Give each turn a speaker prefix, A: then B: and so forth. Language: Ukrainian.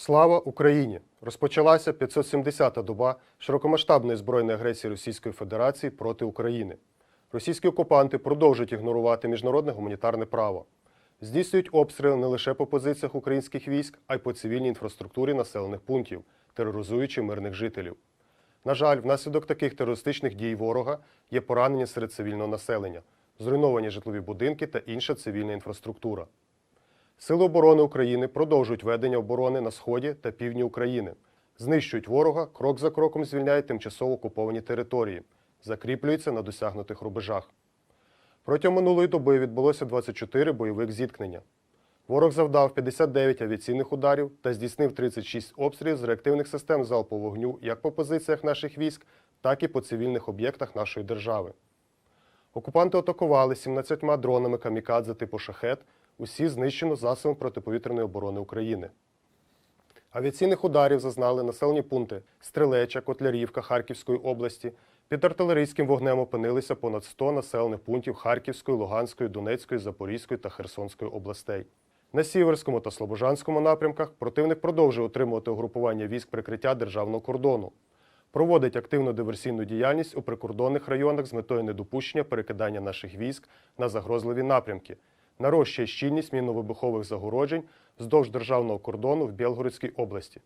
A: Слава Україні! Розпочалася 570-та доба широкомасштабної збройної агресії Російської Федерації проти України. Російські окупанти продовжують ігнорувати міжнародне гуманітарне право, здійснюють обстріли не лише по позиціях українських військ, а й по цивільній інфраструктурі населених пунктів, тероризуючи мирних жителів. На жаль, внаслідок таких терористичних дій ворога є поранення серед цивільного населення, зруйновані житлові будинки та інша цивільна інфраструктура. Сили оборони України продовжують ведення оборони на сході та півдні України, знищують ворога, крок за кроком звільняють тимчасово окуповані території, закріплюються на досягнутих рубежах. Протягом минулої доби відбулося 24 бойових зіткнення. Ворог завдав 59 авіаційних ударів та здійснив 36 обстрілів з реактивних систем залпового вогню як по позиціях наших військ, так і по цивільних об'єктах нашої держави. Окупанти атакували 17 дронами камікадзе типу шахет, усі знищено засобом протиповітряної оборони України. Авіаційних ударів зазнали населені пункти Стрелеча, Котлярівка Харківської області. Під артилерійським вогнем опинилися понад 100 населених пунктів Харківської, Луганської, Донецької, Запорізької та Херсонської областей. На Сіверському та Слобожанському напрямках противник продовжує утримувати угрупування військ прикриття державного кордону. Проводить активну диверсійну діяльність у прикордонних районах з метою недопущення перекидання наших військ на загрозливі напрямки, нарощує щільність мінно-вибухових загороджень вздовж державного кордону в Білгородській області.